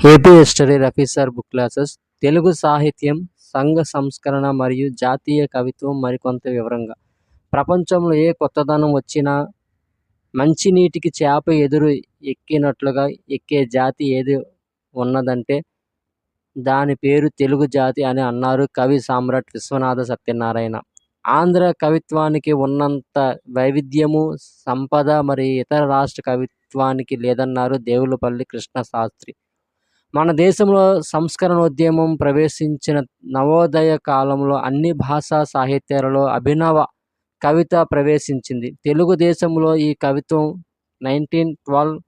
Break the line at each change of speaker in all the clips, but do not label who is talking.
AP history రఫీసర్ book classes Telugu సాహిత్యం సంఘ సంస్కరణ మరియు జాతీయ కవిత్వం మరికొంత వివరంగా. ప్రపంచంలో ఏ కొత్తదనం వచ్చినా మంచినీటికి చేప ఎదురు ఎక్కినట్లుగా ఎక్కే జాతి ఏది ఉన్నదంటే దాని పేరు తెలుగు జాతి అని అన్నారు కవి సామ్రాట్ విశ్వనాథ సత్యనారాయణ. ఆంధ్ర కవిత్వానికి ఉన్నంత వైవిధ్యము సంపద మరి ఇతర రాష్ట్ర కవిత్వానికి లేదన్నారు దేవులపల్లి కృష్ణ శాస్త్రి మన దేశంలో సంస్కరణోద్యమం ప్రవేశించిన నవోదయ కాలంలో అన్ని భాషా సాహిత్యాలలో అభినవ కవిత ప్రవేశించింది. తెలుగుదేశంలో ఈ కవిత్వం నైన్టీన్ ట్వెల్వ్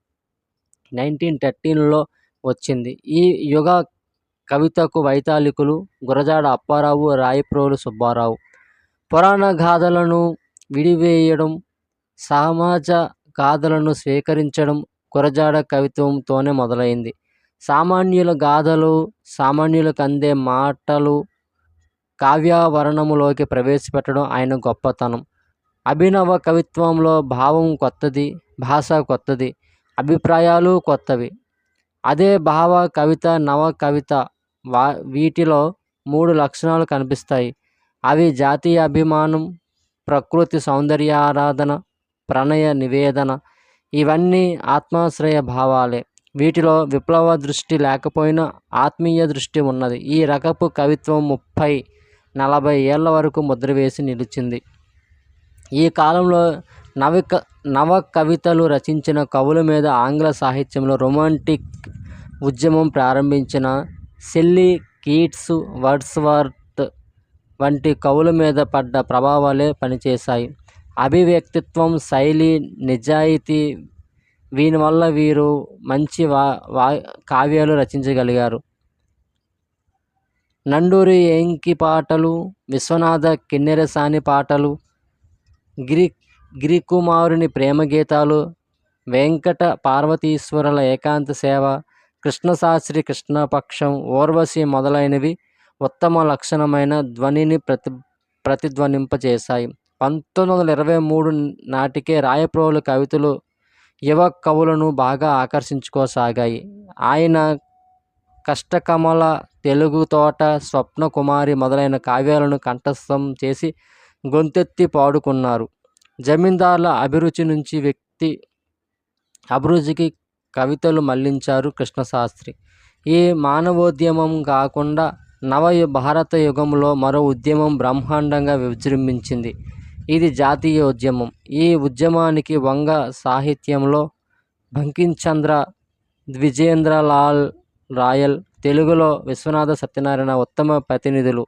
నైన్టీన్ థర్టీన్లో వచ్చింది. ఈ యుగ కవితకు వైతాళికులు గురజాడ అప్పారావు రాయప్రోలు సుబ్బారావు. పురాణ గాథలను విడివేయడం సమాజ గాథలను స్వీకరించడం గురజాడ కవిత్వంతోనే మొదలైంది. సామాన్యుల గాథలు సామాన్యులకు అందే మాటలు కావ్యావరణములోకి ప్రవేశపెట్టడం ఆయన గొప్పతనం. అభినవ కవిత్వంలో భావం కొత్తది భాష కొత్తది అభిప్రాయాలు కొత్తవి. అదే భావ కవిత నవ కవిత వా వీటిలో మూడు లక్షణాలు కనిపిస్తాయి. అవి జాతీయ అభిమానం ప్రకృతి సౌందర్య ఆరాధన ప్రణయ నివేదన. ఇవన్నీ ఆత్మాశ్రయ భావాలే. వీటిలో విప్లవ దృష్టి లేకపోయినా ఆత్మీయ దృష్టి ఉన్నది. ఈ రకపు కవిత్వం ముప్పై నలభై ఏళ్ళ వరకు ముద్ర వేసి నిలిచింది. ఈ కాలంలో నవిక నవ కవితలు రచించిన కవుల మీద ఆంగ్ల సాహిత్యంలో రొమాంటిక్ ఉద్యమం ప్రారంభించిన సెల్లీ కీట్స్ వర్డ్స్వర్త్ వంటి కవుల మీద పడ్డ ప్రభావాలే పనిచేశాయి. అభివ్యక్తిత్వం శైలి నిజాయితీ వీని వల్ల వీరు మంచి వా వా కావ్యాలు రచించగలిగారు. నండూరి ఏంకి పాటలు విశ్వనాథ కిన్నెరసాని పాటలు గిరి గిరికుమారుని ప్రేమ గీతాలు వెంకట పార్వతీశ్వరుల ఏకాంత సేవ కృష్ణశాస్త్రి కృష్ణపక్షం ఊర్వశి మొదలైనవి ఉత్తమ లక్షణమైన ధ్వనిని ప్రతి ప్రతిధ్వనింపచేశాయి పంతొమ్మిది వందల ఇరవై మూడు నాటికే రాయప్రోలు కవితలు యువ కవులను బాగా ఆకర్షించుకోసాగాయి. ఆయన కష్టకమల తెలుగు తోట స్వప్న కుమారి మొదలైన కావ్యాలను కంఠస్థం చేసి గొంతెత్తి పాడుకున్నారు. జమీందార్ల అభిరుచి నుంచి వ్యక్తి అభిరుచికి కవితలు మళ్ళించారు కృష్ణశాస్త్రి. ఈ మానవోద్యమం కాకుండా నవ భారత యుగంలో మరో ఉద్యమం బ్రహ్మాండంగా విజృంభించింది. ఇది జాతీయ ఉద్యమం ఈ ఉద్యమానికి వంగ సాహిత్యంలో బంకించంద్ర ద్విజేంద్రలాల్ రాయల్ తెలుగులో విశ్వనాథ సత్యనారాయణ ఉత్తమ ప్రతినిధులు.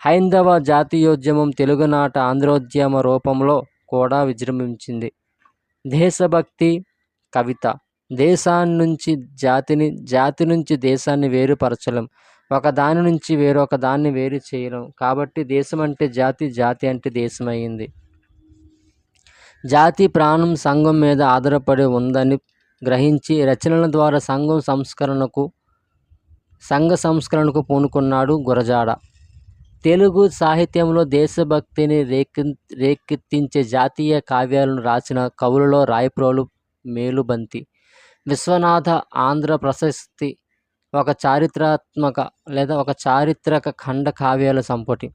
హైందవ జాతీయోద్యమం తెలుగునాట ఆంధ్రోద్యమ రూపంలో కూడా విజృంభించింది. దేశభక్తి కవిత. దేశాన్నించి జాతిని జాతి నుంచి దేశాన్ని వేరుపరచలేం. ఒక దాని నుంచి వేరొక దాన్ని వేరు చేయలేం. కాబట్టి దేశం అంటే జాతి జాతి అంటే దేశం అయింది జాతి ప్రాణం సంఘం మీద ఆధారపడి ఉందని గ్రహించి రచనల ద్వారా సంఘం సంస్కరణకు సంఘ సంస్కరణకు పూనుకున్నాడు గురజాడ. తెలుగు సాహిత్యంలో దేశభక్తిని రేకె రేకెత్తించే జాతీయ కావ్యాలను రాసిన కవులలో రాయప్రోలు మేలుబంతి. విశ్వనాథ ఆంధ్ర ప్రశస్తి ఒక చారిత్రాత్మక లేదా ఒక చారిత్రక ఖండ కావ్యాల సంపుటి.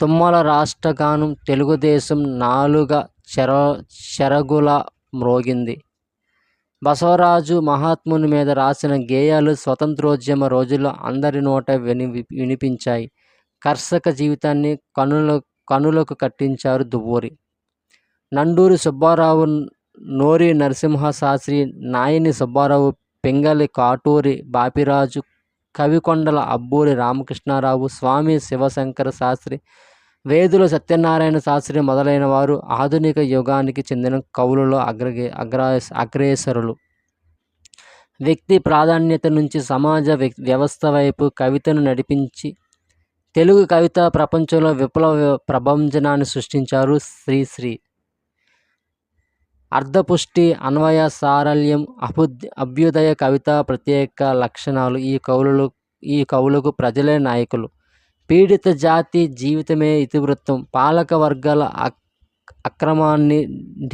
తుమ్మల రాష్ట్రగానం తెలుగుదేశం నాలుగ చెర చెరగుల మ్రోగింది. బసవరాజు మహాత్ముని మీద రాసిన గేయాలు స్వతంత్రోద్యమ రోజుల్లో అందరి నోట విని వినిపించాయి. కర్షక జీవితాన్ని కనుల కనులకు కట్టించారు దువ్వూరి. నండూరి సుబ్బారావు నోరి నరసింహ శాస్త్రి నాయని సుబ్బారావు పింగళి కాటూరి బాపిరాజు కవికొండల అబ్బూరి రామకృష్ణారావు స్వామి శివశంకర శాస్త్రి వేదుల సత్యనారాయణ శాస్త్రి మొదలైన వారు ఆధునిక యుగానికి చెందిన కవులలో అగ్రగే అగ్రా అగ్రేసరులు. వ్యక్తి ప్రాధాన్యత నుంచి సమాజ వ్యవస్థ వైపు కవితను నడిపించి తెలుగు కవిత ప్రపంచంలో విప్లవ ప్రభంజనాన్ని సృష్టించారు శ్రీశ్రీ. అర్ధపుష్టి అన్వయ సారల్యం అభుద్ అభ్యుదయ కవిత ప్రత్యేక లక్షణాలు ఈ కవులు ఈ కవులకు ప్రజలే నాయకులు. పీడిత జాతి జీవితమే ఇతివృత్తం. పాలక వర్గాల అక్రమాన్ని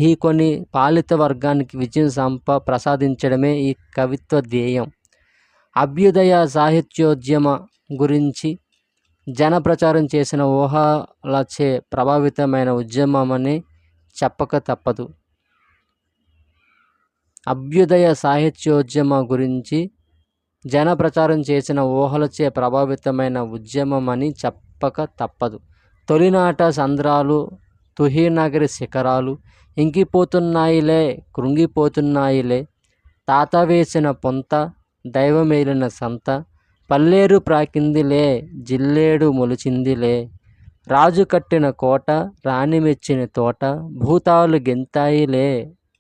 ఢీకొని పాలిత వర్గానికి విజయం సంప ప్రసాదించడమే ఈ కవిత్వ ధ్యేయం. అభ్యుదయ సాహిత్యోద్యమ గురించి జనప్రచారం చేసిన ఊహలచే ప్రభావితమైన ఉద్యమమని చెప్పక తప్పదు. అభ్యుదయ సాహిత్యోద్యమ గురించి జనప్రచారం చేసిన ఊహలచే ప్రభావితమైన ఉద్యమం అని చెప్పక తప్పదు. తొలినాట సంద్రాలు తుహీనగరి శిఖరాలు ఇంకిపోతున్నాయిలే కృంగిపోతున్నాయిలే తాత వేసిన పొంత దైవమేలిన సంత పల్లేరు ప్రాకిందిలే జిల్లేడు మొలిచిందిలే. రాజు కట్టిన కోట రాణి మెచ్చిన తోట భూతాలు గెంతాయిలే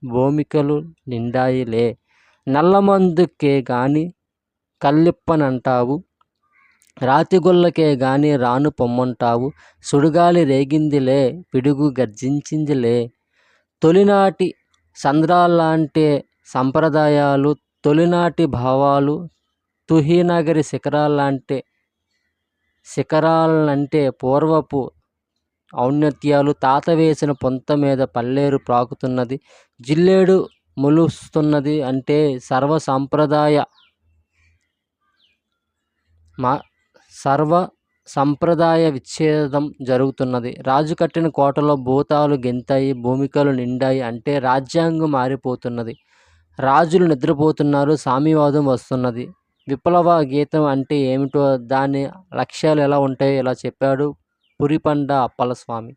భూమికలు నిండాయిలే. నల్లమందుకే గాని కల్లిప్పనంటావు. రాతిగుల్లకే గాని రాను పొమ్మంటావు. సుడిగాలి రేగిందిలే పిడుగు గర్జించిందిలే. తొలినాటి సంద్రాలాంటి సంప్రదాయాలు తొలినాటి భావాలు తుహీనగరి శిఖరాలంటే శిఖరాలంటే పూర్వపు ఔన్నత్యాలు తాత వేసిన పొంత మీద పల్లేరు ప్రాకుతున్నది. జిల్లేడు మొలుస్తున్నది అంటే సర్వ సంప్రదాయ మా సర్వ సంప్రదాయ విచ్ఛేదం జరుగుతున్నది. రాజు కట్టిన కోటలో భూతాలు గెంతాయి భూమికలు నిండాయి అంటే రాజ్యాంగం మారిపోతున్నది. రాజులు నిద్రపోతున్నారు సామ్యవాదం వస్తున్నది. విప్లవ గీతం అంటే ఏమిటో దాని లక్ష్యాలు ఎలా ఉంటాయో ఇలా చెప్పాడు పురిపండ అప్పలస్వామి.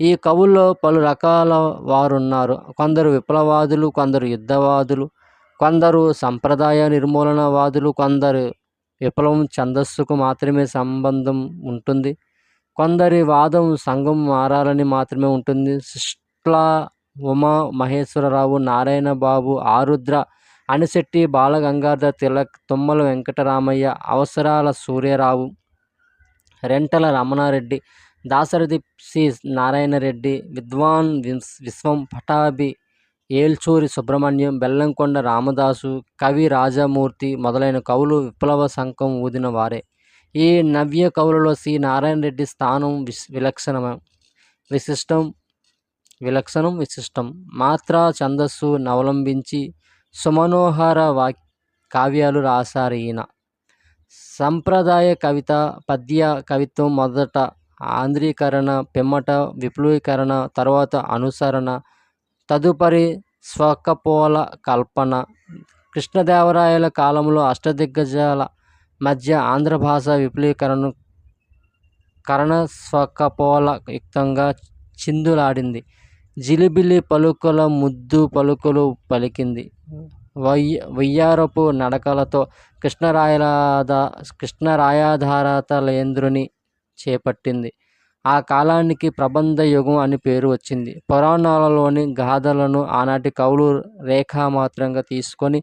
ఈ కవుల్లో పలు రకాల వారు ఉన్నారు కొందరు విప్లవాదులు కొందరు యుద్ధవాదులు కొందరు సంప్రదాయ నిర్మూలనవాదులు కొందరు విప్లవం ఛందస్సుకు మాత్రమే సంబంధం ఉంటుంది. కొందరి వాదం సంఘం మారాలని మాత్రమే ఉంటుంది. శిష్ల ఉమా మహేశ్వరరావు నారాయణ బాబు ఆరుద్ర అనిశెట్టి బాలగంగాధర తిలక్ తుమ్మల వెంకటరామయ్య అవసరాల సూర్యరావు రెంటల రమణారెడ్డి దాసరథి సి. నారాయణరెడ్డి విద్వాన్ విస్ విశ్వం పటాభి ఏల్చూరి సుబ్రహ్మణ్యం బెల్లంకొండ రామదాసు కవి రాజమూర్తి మొదలైన కవులు విప్లవ శంఖం ఊదిన వారే. ఈ నవ్య కవులలో సి. నారాయణ రెడ్డి స్థానం విస్ విలక్షణ విశిష్టం విలక్షణం విశిష్టం. మాత్ర ఛందస్సు అవలంబించి సుమనోహర వా కావ్యాలు రాశారు ఈయన. సంప్రదాయ కవిత పద్య కవిత్వం మొదట ఆంధ్రీకరణ పిమ్మట విప్లవీకరణ తర్వాత అనుసరణ తదుపరి స్వకపోల కల్పన. కృష్ణదేవరాయల కాలంలో అష్టదిగ్గజాల మధ్య ఆంధ్ర భాష విపులీకరణ కరణ స్వకపోల యుక్తంగా చిందులాడింది. జిలిబిలి పలుకుల ముద్దు పలుకులు పలికింది. వయ్య వయ్యారపు నడకలతో కృష్ణరాయలాద కృష్ణరాయాధారతలేంద్రుని చేపట్టింది. ఆ కాలానికి ప్రబంధ యుగం అని పేరు వచ్చింది. పురాణాలలోని గాథలను ఆనాటి కవులు రేఖామాత్రంగా తీసుకొని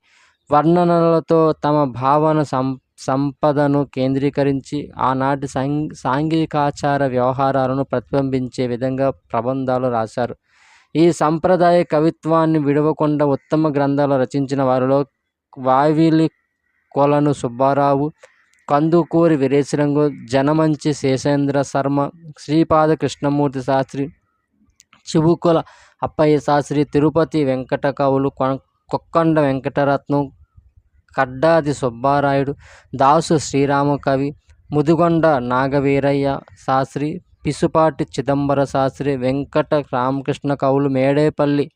వర్ణనలతో తమ భావన సం సంపదను కేంద్రీకరించి ఆనాటి సాం సాంఘికాచార వ్యవహారాలను ప్రతిబింబించే విధంగా ప్రబంధాలు రాశారు. ఈ సంప్రదాయ కవిత్వాన్ని విడవకుండా ఉత్తమ గ్రంథాలు రచించిన వారిలో వావిలి కొలను సుబ్బారావు కందుకూరి వీరేశరంగు జనమంచి శేషేంద్ర శర్మ శ్రీపాద కృష్ణమూర్తి శాస్త్రి చివుకుల అప్పయ్య శాస్త్రి తిరుపతి వెంకట కవులు కొక్కండ వెంకటరత్నం కడ్డాది సుబ్బారాయుడు దాసు శ్రీరామ కవి ముదిగొండ నాగవీరయ్య శాస్త్రి పిసుపాటి చిదంబర శాస్త్రి వెంకట రామకృష్ణ కవులు మేడేపల్లి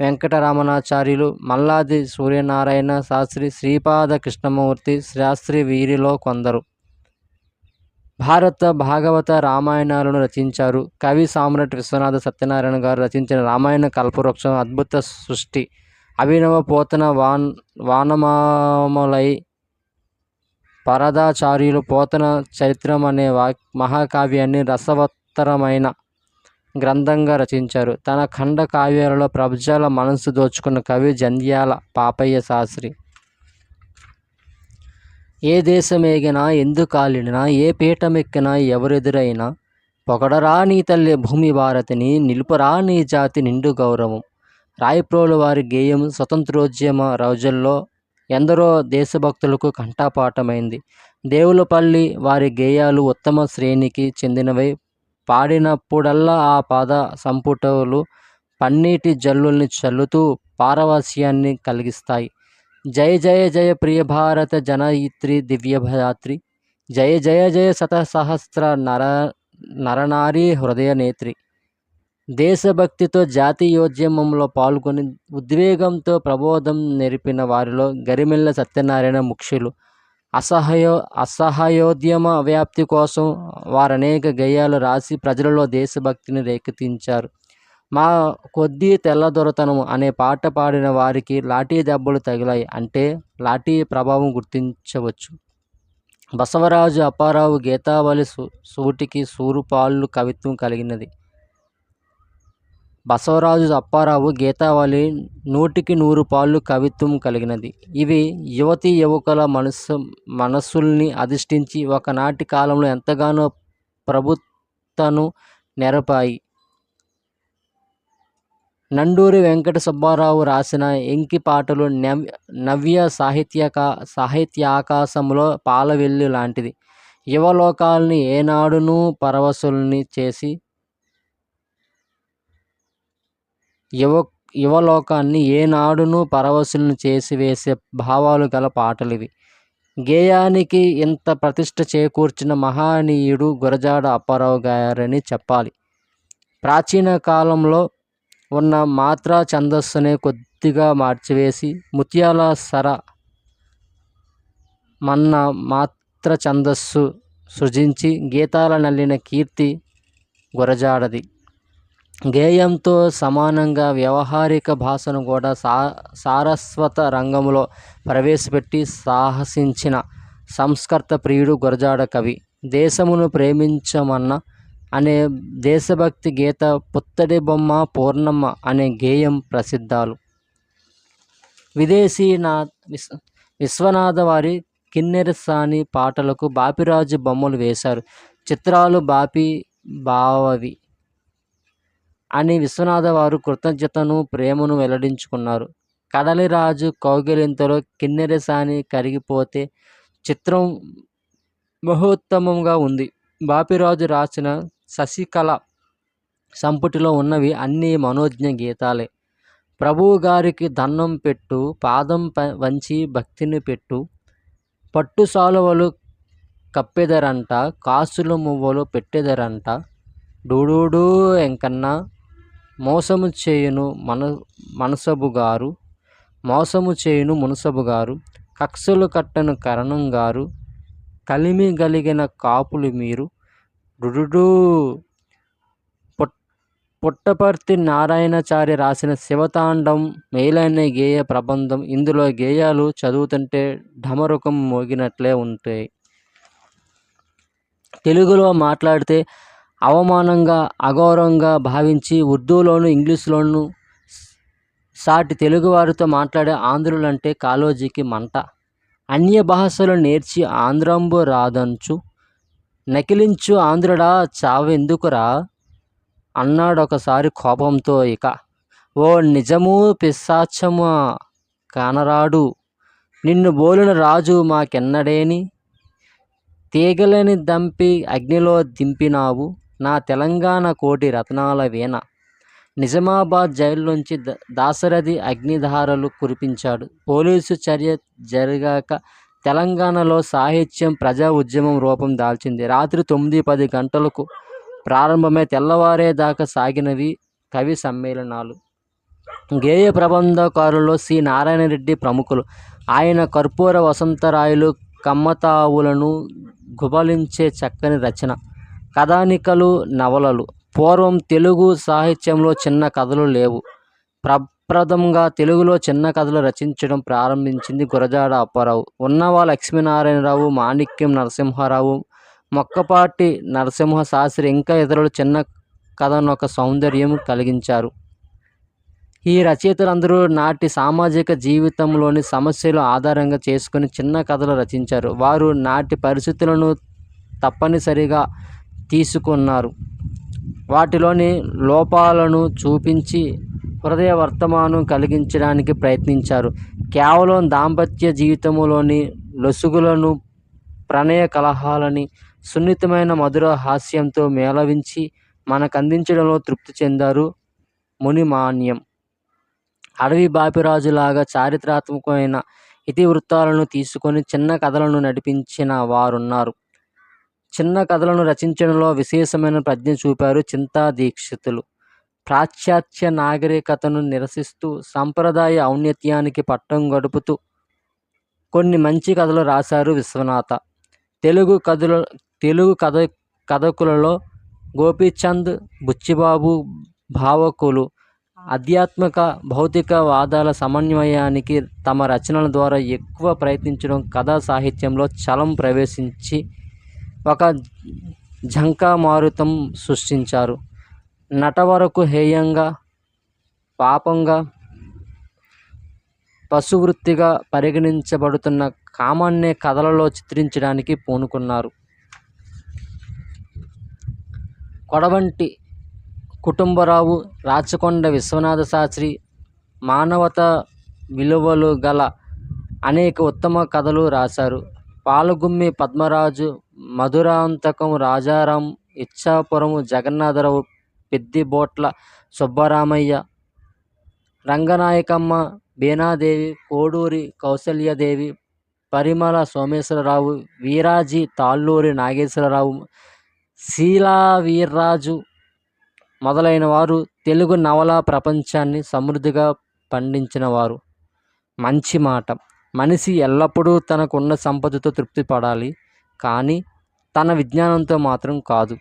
వెంకటరమణాచార్యులు మల్లాది సూర్యనారాయణ శాస్త్రి శ్రీపాద కృష్ణమూర్తి శాస్త్రి వీరిలో కొందరు. భారత భాగవత రామాయణాలను రచించారు. కవి సామ్రాట్ విశ్వనాథ సత్యనారాయణ గారు రచించిన రామాయణ కల్పవృక్షం అద్భుత సృష్టి. అభినవ పోతన వాన్ వానమామలై పరదాచార్యులు పోతన చరిత్రం అనే వా మహాకావ్యాన్ని రసవత్తరమైన గ్రంథంగా రచించారు. తన ఖండ కావ్యాలలో ప్రజల మనసు దోచుకున్న కవి జంధ్యాల పాపయ్య శాస్త్రి. ఏ దేశం ఎందు కాలిడినా ఏ పీఠమెక్కినా ఎవరెదురైనా పొగడరా నీ తల్లి భూమి భారతిని నిలుపరా నీ జాతి నిండు గౌరవం. రాయప్రోలు వారి గేయం స్వతంత్రోద్యమ రోజుల్లో ఎందరో దేశభక్తులకు కంఠపాఠమైంది. దేవులపల్లి వారి గేయాలు ఉత్తమ శ్రేణికి చెందినవై పాడినప్పుడల్లా ఆ పాద సంపుటలు పన్నీటి జల్లుల్ని చల్లుతూ పారవాస్యాన్ని కలిగిస్తాయి. జయ జయ జయ ప్రియ భారత జనయిత్రి దివ్యభయాత్రి జయ జయ జయ శత సహస్ర నర నరనారీ హృదయ నేత్రి. దేశభక్తితో జాతీయోద్యమంలో పాల్గొని ఉద్వేగంతో ప్రబోధం నెరిపిన వారిలో గరిమెల్ల సత్యనారాయణ ముఖ్యులు. అసహయో అసహయోద్యమ వ్యాప్తి కోసం వారు అనేక గేయాలు రాసి ప్రజలలో దేశభక్తిని రేకెత్తించారు. మా కొద్ది తెల్లదొరతనం అనే పాట పాడిన వారికి లాఠీ దెబ్బలు తగిలాయి అంటే లాఠీ ప్రభావం గుర్తించవచ్చు. బసవరాజు అప్పారావు గీతావళి సూ సూటికి సూరుపాళ్ళు కవిత్వం కలిగినది. బసవరాజు అప్పారావు గీతావళి నూటికి నూరు పాళ్ళు కవిత్వం కలిగినది. ఇవి యువతి యువకుల మనసు మనస్సుల్ని అధిష్ఠించి ఒకనాటి కాలంలో ఎంతగానో ప్రభుత్వను నెరపాయి. నండూరి వెంకట సుబ్బారావు రాసిన ఎంకి పాటలు నవ్య సాహిత్యక సాహిత్యాకాశంలో పాలవెల్లి లాంటిది. యువలోకాల్ని ఏనాడునూ పరవశుల్ని చేసి యువ యువలోకాన్ని ఏనాడునూ పరవశులను చేసివేసే భావాలు గల పాటలు ఇవి గేయానికి ఇంత ప్రతిష్ట చేకూర్చిన మహానీయుడు గురజాడ అప్పారావు గారని చెప్పాలి. ప్రాచీన కాలంలో ఉన్న మాత్రా ఛందస్సునే కొద్దిగా మార్చివేసి ముత్యాల సర మన్న మాత్ర ఛందస్సు సృజించి గీతాల నల్లిన కీర్తి గురజాడది. గేయంతో సమానంగా వ్యవహారిక భాషను కూడా సా సారస్వత రంగంలో ప్రవేశపెట్టి సాహసించిన సంస్కర్త ప్రియుడు గురజాడ కవి. దేశమును ప్రేమించమన్న అనే దేశభక్తి గీత పుత్తడి బొమ్మ పూర్ణమ్మ అనే గేయం ప్రసిద్ధాలు. విదేశీ నా విశ్వ విశ్వనాథ వారి కిన్నెరసాని పాటలకు బాపిరాజు బొమ్మలు వేశారు. చిత్రాలు బాపి బావవి. అని విశ్వనాథ వారు కృతజ్ఞతను ప్రేమను వెల్లడించుకున్నారు. కడలిరాజు కౌగిలింతలో కిన్నెరసాని కరిగిపోతే చిత్రం మహోత్తమంగా ఉంది. బాపిరాజు రాసిన శశికళ సంపుటిలో ఉన్నవి అన్ని మనోజ్ఞ గీతాలే. ప్రభువు గారికి దండం పెట్టు పాదం ప వంచి భక్తిని పెట్టు. పట్టు సాలువలు కప్పెదరంట కాసులు మువ్వలు పెట్టెదరంట. డూడూడు ఎంకన్నా మోసము చేయును మన మనసబు గారు. మోసము చేయును మునసబు గారు. కక్షలు కట్టను కరణం గారు. కలిమి గలిగిన కాపులు మీరు. రుడు పుట్టపర్తి నారాయణచారి రాసిన శివతాండం మేలైన గేయ ప్రబంధం. ఇందులో గేయాలు చదువుతుంటే ఢమరుకం మోగినట్లే ఉంటాయి తెలుగులో మాట్లాడితే అవమానంగా అగౌరవంగా భావించి ఉర్దూలోను ఇంగ్లీష్లోను సాటి తెలుగువారితో మాట్లాడే ఆంధ్రులంటే కాలోజీకి మంట. అన్య భాషలు నేర్చి ఆంధ్రంబు రాదంచు. నకిలించు ఆంధ్రుడా చావెందుకురా? అన్నాడొకసారి కోపంతో ఇక. ఓ నిజము పిశాచమా కానరాడు. నిన్ను బోలిన రాజు మాకెన్నడేని? తీగలని దంపి అగ్నిలో దింపినావు. నా తెలంగాణ కోటి రత్నాల వీణ. నిజామాబాద్ జైల్లోంచి ద దాశరథి అగ్నిధారలు కురిపించాడు. పోలీసు చర్య జరిగాక తెలంగాణలో సాహిత్యం ప్రజా ఉద్యమం రూపం దాల్చింది. రాత్రి తొమ్మిది పది గంటలకు ప్రారంభమై తెల్లవారేదాకా సాగినవి కవి సమ్మేళనాలు. గేయ ప్రబంధకారుల్లో సి. నారాయణరెడ్డి ప్రముఖులు. ఆయన కర్పూర వసంతరాయలు కమ్మతావులను గుబలించే చక్కని రచన. కథానికలు నవలలు. పూర్వం తెలుగు సాహిత్యంలో చిన్న కథలు లేవు. ప్రప్రథంగా తెలుగులో చిన్న కథలు రచించడం ప్రారంభించింది గురజాడ అప్పారావు. ఉన్నవా లక్ష్మీనారాయణరావు మాణిక్యం నరసింహారావు మొక్కపాటి నరసింహ శాస్త్రి ఇంకా ఇతరులు చిన్న కథనొక సౌందర్యం కలిగించారు. ఈ రచయితలందరూ నాటి సామాజిక జీవితంలోని సమస్యలు ఆధారంగా చేసుకుని చిన్న కథలు రచించారు. వారు నాటి పరిస్థితులను తప్పనిసరిగా తీసుకున్నారు. వాటిలోని లోపాలను చూపించి హృదయ వర్తమానం కలిగించడానికి ప్రయత్నించారు. కేవలం దాంపత్య జీవితంలోని లొసుగులను ప్రణయ కలహాలని సున్నితమైన మధుర హాస్యంతో మేళవించి మనకు అందించడంలో తృప్తి చెందారు మునిమాన్యం. అడవి బాపిరాజులాగా చారిత్రాత్మకమైన ఇతివృత్తాలను తీసుకొని చిన్న కథలను నడిపించిన వారున్నారు. చిన్న కథలను రచించడంలో విశేషమైన ప్రజ్ఞ చూపారు చింతా దీక్షితులు. పాశ్చాత్య నాగరికతను నిరసిస్తూ సంప్రదాయ ఔన్నత్యానికి పట్టం గడుపుతూ కొన్ని మంచి కథలు రాశారు విశ్వనాథ. తెలుగు కథల తెలుగు కథ కథకులలో గోపీచంద్ బుచ్చిబాబు భావకులు ఆధ్యాత్మిక భౌతిక వాదాల సమన్వయానికి తమ రచనల ద్వారా ఎక్కువ ప్రయత్నించడం కథా సాహిత్యంలో చలం ప్రవేశించి ఒక ఝంకామారుతం సృష్టించారు. నటవరకు హేయంగా పాపంగా పశువృత్తిగా పరిగణించబడుతున్న కామాన్నే కథలలో చిత్రించడానికి పూనుకున్నారు. కొడవంటి కుటుంబరావు రాచకొండ విశ్వనాథ శాస్త్రి మానవత విలువలు గల అనేక ఉత్తమ కథలు రాశారు. పాలగుమ్మి పద్మరాజు మధురాంతకం రాజారాం ఇచ్చాపురం జగన్నాథరావు పెద్దిబోట్ల సుబ్బరామయ్య రంగనాయకమ్మ బీనాదేవి కోడూరి కౌసల్యదేవి పరిమళ సోమేశ్వరరావు వీరాజీ తాళ్ళూరి నాగేశ్వరరావు శీలా వీర్రాజు మొదలైన వారు తెలుగు నవలా ప్రపంచాన్ని సమృద్ధిగా పండించిన వారు మంచి మాట. మనిషి ఎల్లప్పుడూ తనకున్న సంపదతో తృప్తి పడాలి కానీ తన విజ్ఞానంతో మాత్రం కాదు.